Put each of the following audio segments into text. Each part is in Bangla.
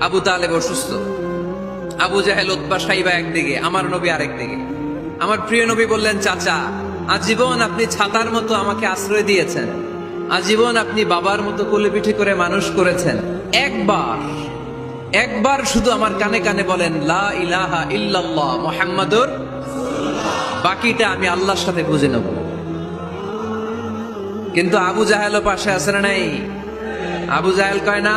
আবু তালেব অসুস্থ। আবু জাহেল উৎপা সাইবা একদিকে, আমার নবী আরেকদিকে আমার প্রিয় নবী বললেন, চাচা, আজীবন আপনি ছাতার মতো আমাকে আশ্রয় দিয়েছেন। আজীবন আপনি বাবার মতো কোলে পিঠে করে মানুষ করেছেন। একবার একবার শুধু আমার কানে কানে বলেন, লা ইলাহা ইল্লাল্লাহ মুহাম্মাদুর বাকিটা আমি আল্লাহর সাথে বুঝে নেব। কিন্তু আবু জাহেলও পাশে আছে না নাই? আবু জাহেল কয়, না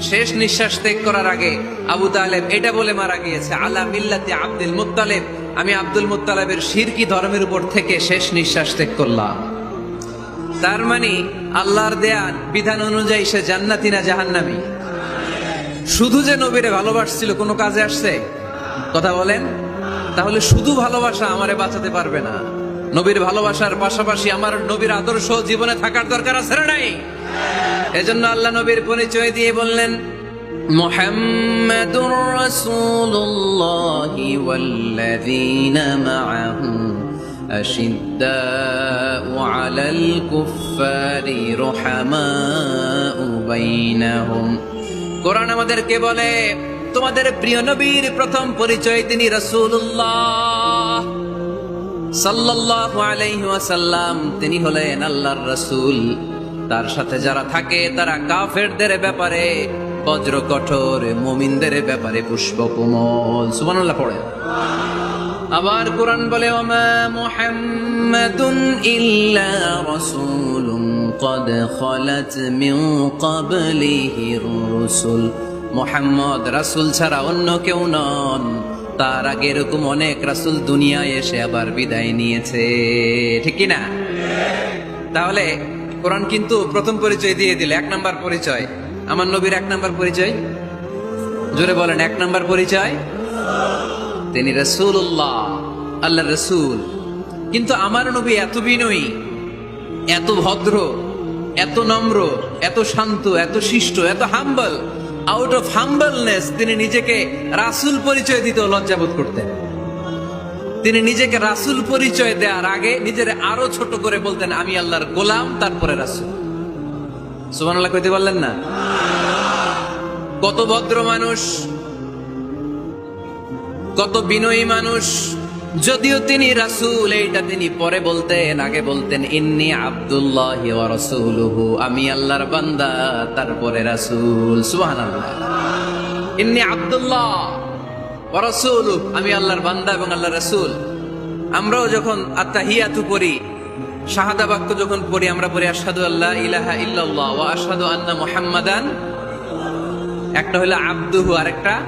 শেষ নিঃশ্বাস ত্যাগ করার আগে আবু তালেব এটা বলে মারা গিয়েছে, আলা মিল্লাতে আব্দুল মুত্তালেব। আমি আব্দুল মুত্তালেবের শিরকি ধর্মের উপর থেকে শেষ নিঃশ্বাস ত্যাগ করলাম। তার মানে আল্লাহর দেয়ান বিধান অনুযায়ী সে জান্নাতি না জাহান্নামী? শুধু যে নবীরে ভালোবাসছিল, কোনো কাজে আসছে? কথা বলেন? তাহলে শুধু ভালোবাসা আমারে বাঁচাতে পারবে না। নবীর ভালোবাসার পাশাপাশি আমার নবীর আদর্শ জীবনে থাকার দরকার আছে না নাই এজন্য আল্লাহ নবীর পরিচয় দিয়ে বললেন মোহাম্মদুর রাসূলুল্লাহ ওয়াল্লাযীনা মাআহু أشداء على الكفار رحماء بينهم কোরআন আমাদেরকে বলে তোমাদের প্রিয় নবীর প্রথম পরিচয় তিনি রাসূলুল্লাহ সাল্লাল্লাহু আলাইহি ওয়াসাল্লাম তিনি হলেন আল্লাহর রাসূল তার সাথে যারা থাকে তারা কাফেরদের ব্যাপারে বজ্র কঠোর মুমিনদের ব্যাপারে পুষ্প কোমল সুবহানাল্লাহ পড়ে আবার কোরআন বলে ওমা মুহাম্মাদুন ইল্লা রাসূলুন قد خلت من قبله الرسل মোহাম্মদ রাসূল ছাড়া অন্য কেউ নন তার আগে এরকম অনেক রাসূল দুনিয়ায় এসে আবার বিদায় নিয়েছে। ঠিক না তাহলে কোরআন কিন্তু প্রথম পরিচয় দিয়ে দিল, এক নাম্বার পরিচয়। আমার নবীর এক নাম্বার পরিচয়? জোরে বলেন, এক নাম্বার পরিচয়? তিনি রসুল্লাহ আল্লাহ রসুল। কিন্তু আমার নবী এত বিনয়ী, এত ভদ্র, এত নম্র, এত শান্ত, এত শিষ্ট, এত হাম্বল আউট অফ হাম্বলনেস তিনি নিজেকে রাসুল পরিচয় দিতে লজ্জাবোধ করতেন। তিনি নিজেকে রাসুল পরিচয় দেওয়ার আগে নিজের আরও ছোট করে বলতেন, আমি আল্লাহর গোলাম, তারপরে রাসুল। সুমান আল্লাহ কইতে পারলেন না? কত ভদ্র মানুষ, কত বিনয়ী মানুষ যদিও তিনি রাসূল, এইটা তিনি পরে বলতেন, আগে বলতেন, ইন্নি আব্দুল্লাহ রাসূলুহু, আমি আল্লাহর বান্দা, তারপরে রাসূল। সুবহানাল্লাহ। ইন্নি আব্দুল্লাহ ওয়া রাসূলুহু আমি আল্লাহর বান্দা এবং আল্লাহ রাসূল। আমরাও যখন আত্তাহিয়াতু পড়ি, শাহাদা বাক্য যখন পড়ি, আমরা পড়ি আসাদু আল্লাহ ইলাহা ইল্লাল্লাহ ওয়া আশহাদু আন্না মুহাম্মাদান। একটা হলো আব্দুহু আর একটা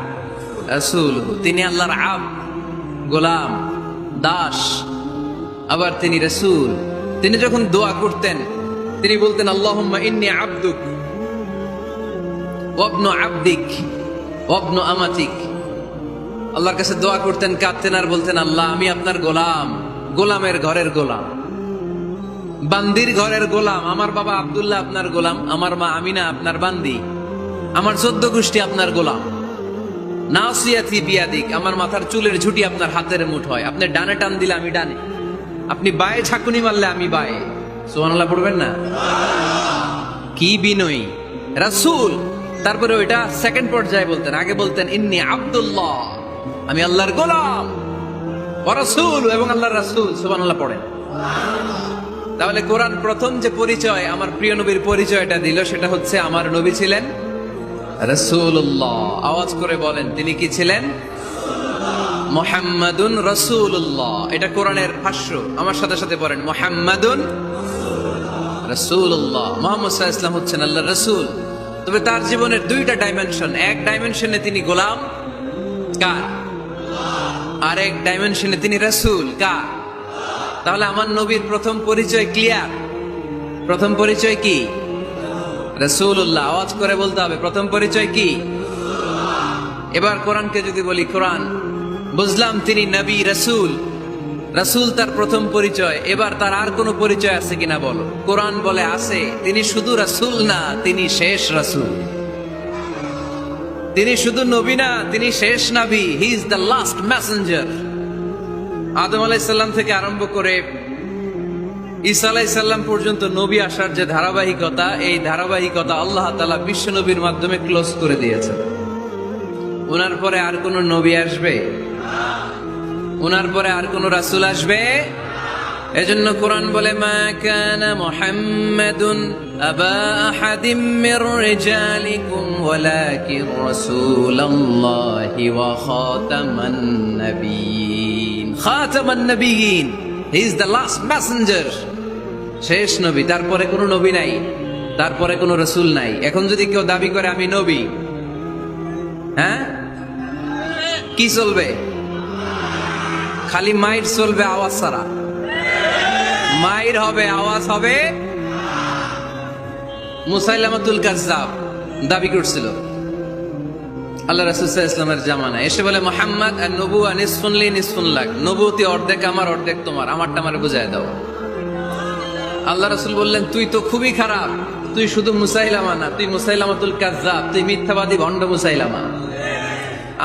রাসূল তিনি আল্লাহর আব, গোলাম। দাস, আবার তিনি রসুল। তিনি যখন দোয়া করতেন, তিনি বলতেন ইন্নি আব্দুক ওয়াবনু আব্দিক, ওয়াবনু আমাতিক। আল্লাহর কাছে দোয়া করতেন, কাঁদতেন আর বলতেন, আল্লাহ, আমি আপনার গোলাম, গোলামের ঘরের গোলাম। বান্দির ঘরের গোলাম, আমার বাবা আব্দুল্লাহ আপনার গোলাম, আমার মা আমিনা আপনার বান্দি, আমার চোদ্দ গোষ্ঠী আপনার গোলাম। নাসিয়াতি বিয়াদিক, আমার মাথার চুলের ঝুটি আপনার হাতের মুঠোয় আপনি ডানে টান দিলে আমি ডানে। আপনি বায়ে ঝাঁকুনি মারলে আমি বায়ে। সোহানাল্লাহ পড়বেন না? কি বিনয়ী। রাসূল, তারপরে ওইটা সেকেন্ড পর্যায়ে বলতেন। আগে বলতেন, ইন্নি আব্দুল্লাহ, আমি আল্লাহর গোলাম। রাসূল এবং আল্লাহর রাসূল। সুবহানাল্লাহ পড়েন। তাহলে কোরআন প্রথম যে পরিচয়, আমার প্রিয় নবীর পরিচয়টা দিল, সেটা হচ্ছে আমার নবী ছিলেন রসুল্লাহ আওয়াজ করে বলেন, তিনি কি ছিলেন? মোহাম্মদুন রসুল্লাহ এটা কোরআনের ভাষ্য। আমার সাথে সাথে পড়েন, মোহাম্মদুন রসুল্লাহ মোহাম্মদ সাহা ইসলাম হচ্ছেন আল্লাহ রসুল। তবে তার জীবনের দুইটা ডাইমেনশন এক ডাইমেনশনে তিনি গোলাম, কার? আর এক ডাইমেনশনে তিনি রসুল, কার? তাহলে আমার নবীর প্রথম পরিচয় ক্লিয়ার প্রথম পরিচয় কি? রসুল্লাহ আওয়াজ করে বলতে হবে। প্রথম পরিচয় কি? এবার কোরআনকে যদি বলি, কোরআন। বুঝলাম তিনি নবী, রসুল। রসুল তার প্রথম পরিচয়। এবার তার আর কোনো পরিচয় আছে কিনা বলো। কোরআন বলে আছে, তিনি শুধু রসুল না, তিনি শেষ রসুল। তিনি শুধু নবী না, তিনি শেষ নবী। He is the last messenger Adam আলাইসাল্লাম থেকে আরম্ভ করে ঈসা পর্যন্ত নবী আসার যে ধারাবাহিকতা, এই ধারাবাহিকতা আল্লাহ তালা বিশ্ব নবীর মাধ্যমে ক্লোজ করে দিয়েছে ওনার পরে আর কোন নবী আসবে? ওনার পরে আর কোন রাসুল আসবে? এজন্য কোরআন বলে, মা কানা মুহাম্মাদুন আবা আহাদিম মির রিজালিকুম ওয়ালাকিন রাসূলুল্লাহি ওয়া খাতামান নাবিয়িন। খাতামান নাবিয়িন। ইজ দ্য লাস্ট মেসেঞ্জার শেষ নবী, তারপরে কোনো নবী নাই, তারপরে কোনো রসুল নাই। এখন যদি কেউ দাবি করে, আমি নবী। হ্যাঁ? কি চলবে? খালি মাইর চলবে আওয়াজ ছাড়া। মাইর হবে, আওয়াজ হবে মুসাইলামাতুল কাজ্জাব, দাবি করছিল। আল্লাহ রাসুল ইসলামের জামানা এসে বলে, মোহাম্মদ, আর নবুয়া নিসফুনলি নিসফুন লাগ নবুতি অর্ধেক আমার, অর্ধেক তোমার। আমারটা আমার বুঝায় দাও। আল্লাহ রাসুল বললেন, তুই তো খুবই খারাপ। তুই শুধু মুসাইলামা না, তুই মুসাইলামাতুল কাজ্জাব, তুই মিথ্যাবাদী ভণ্ড মুসাইলামা।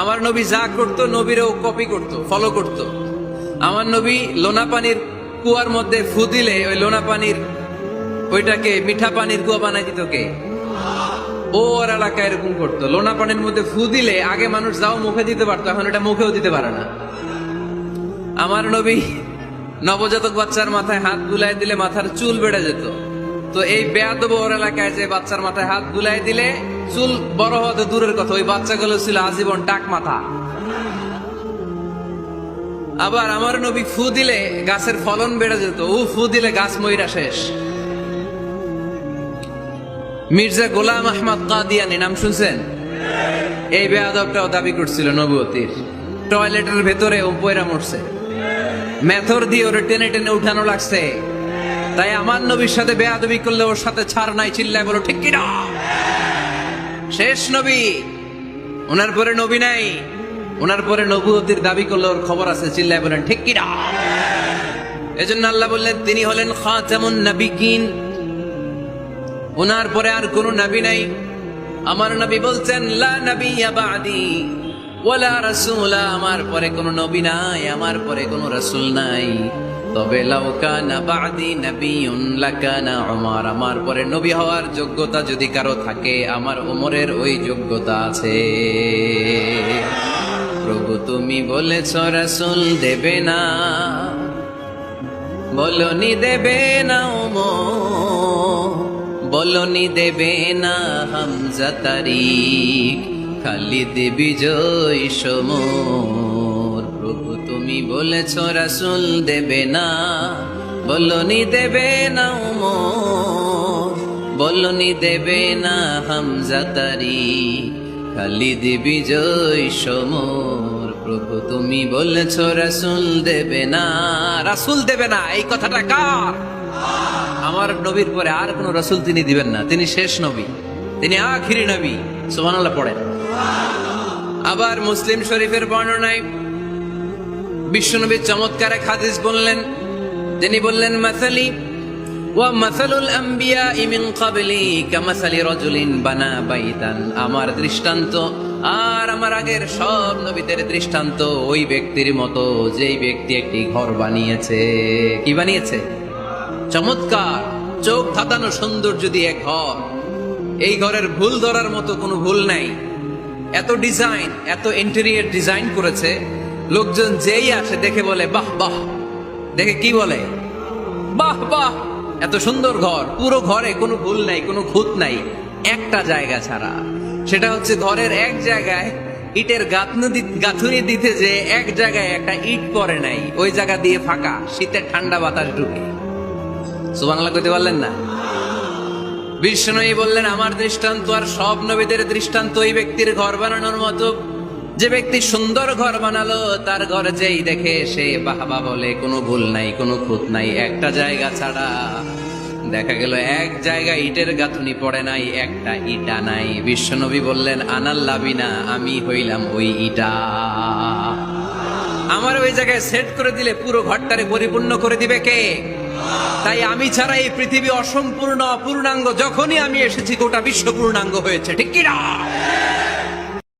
আমার নবী যা করতো, নবীরও কপি করতো ফলো করতো। আমার নবী লোনা পানির কুয়ার মধ্যে ফু দিলে, ওই লোনা পানির, ওইটাকে মিঠা পানির কুয়া বানাই দিত কে? ও ওর এলাকায় এরকম করতো। লোনা পানির মধ্যে ফু দিলে আগে মানুষ যাও মুখে দিতে পারতো, এখন এটা মুখেও দিতে পারে না। আমার নবী নবজাতক বাচ্চার মাথায় হাত বুলাই দিলে মাথার চুল বেড়ে যেত। তো এই বেয়াদব ওর এলাকায় যে বাচ্চার মাথায় হাত বুলাই দিলে চুল বড় হওয়া দূরের কথা, ওই বাচ্চাগুলো ছিল আজীবন টাক মাথা। আবার আমার নবী ফু দিলে গাছের ফলন বেড়ে যেত, ও ফু দিলে গাছ ময়রা শেষ। মির্জা গোলাম আহমদ কাদিয়ানি, নাম শুনছেন? এই বেয়াদবটাও দাবি করছিল নবুয়তির। টয়লেটের ভেতরে ও পয়রা মরছে। মেথর দিয়ে ওরে টেনে টেনে উঠানো লাগছে। তাই আমার নবীর সাথে বেয়াদবি করলে ওর সাথে ছাড় নাই চিল্লায় বলো, ঠিক কিনা? শেষ নবী। ওনার পরে নবী নাই। ওনার পরে নবুয়তির দাবি করলে ওর খবর আছে চিল্লায় বলেন, ঠিক কিনা? এজন্য আল্লাহ বললেন, তিনি হলেন খাতামুন নবিকিন। ওনার পরে আর কোন নবী নাই। আমার নবী বলছেন, লা নবিয়্যা বাদি, ওয়ালা রাসূলা। আমার পরে কোন নবী নাই, আমার পরে কোন রাসূল নাই। তবে লাউ কানা বাদি নবিয়ুন, লাকানা উমর। আমার পরে নবী হওয়ার যোগ্যতা যদি কারও থাকে, আমার ওমরের ওই যোগ্যতা আছে। প্রভু তুমি বলেছ, রাসূল দেবে না। বলনি, দেবে না ওমর বলনি দেবে না হামজা তারিখ। খালিদ বিজয় সমর। প্রভু তুমি বলেছ, রাসুল দেবে না। বলনি দেবে না উমর। বলনি দেবে না হামজা তারিখ। খালিদ বিজয় সমর। প্রভু তুমি বলেছ, রাসুল দেবে না। রাসুল দেবে না, এই কথাটা কার? আমার নবীর পরে আর কোন রসুল তিনি দিবেন না। তিনি শেষ নবী। তিনি আখিরি নবী। সুবহানাল্লাহ পড়েন। আবার মুসলিম শরীফের বর্ণনায় বিশ্বনবী চমৎকার এক হাদিস বললেন তিনি বললেন, মাসালি আমার দৃষ্টান্ত আর আমার আগের সব নবীদের দৃষ্টান্ত ওই ব্যক্তির মতো যেই ব্যক্তি একটি ঘর বানিয়েছে। কি বানিয়েছে? চমৎকার। চোখ ধাঁধানো সৌন্দর্য দিয়ে ঘর। এই ঘরের ভুল ধরার মতো কোনো ভুল নাই। এত ডিজাইন, এত ইন্টেরিয়ার ডিজাইন করেছে। লোকজন যেই আসে দেখে বলে, বাহ বাহ। দেখে কি বলে? বাহ বাহ। এত সুন্দর ঘর। পুরো ঘরে কোনো ভুল নাই, কোনো খুঁত নাই, একটা জায়গা ছাড়া। সেটা হচ্ছে ঘরের এক জায়গায় ইটের গাঁথনি দিতে যে এক জায়গায় একটা ইট পড়ে নাই, ওই জায়গা দিয়ে ফাঁকা, শীতের ঠান্ডা বাতাস ঢুকে। সুবাংলা করতে পারলেন না? বিষ্ণুই বললেন, আমার দৃষ্টান্ত আর সব নবীদের দৃষ্টান্ত ওই ব্যক্তির ঘর বানানোর মতো। যে ব্যক্তি সুন্দর ঘর বানালো, তার ঘর যেই দেখে সে বাহবা বলে, কোনো ভুল নাই, কোনো খুঁত নাই, একটা জায়গা ছাড়া। দেখা গেল, এক জায়গা ইটের গাঁথুনি পড়ে নাই, একটা ইটা নাই। বিশ্বনবী বললেন আনাল্লাবিনা আমি হইলাম ওই ইটা। আমার ওই জায়গায় সেট করে দিলে পুরো ঘরটারে পরিপূর্ণ করে দিবে কে? তাই আমি ছাড়া এই পৃথিবী অসম্পূর্ণ, অপূর্ণাঙ্গ, যখনই আমি এসেছি গোটা বিশ্ব পূর্ণাঙ্গ হয়েছে, ঠিক কিনা?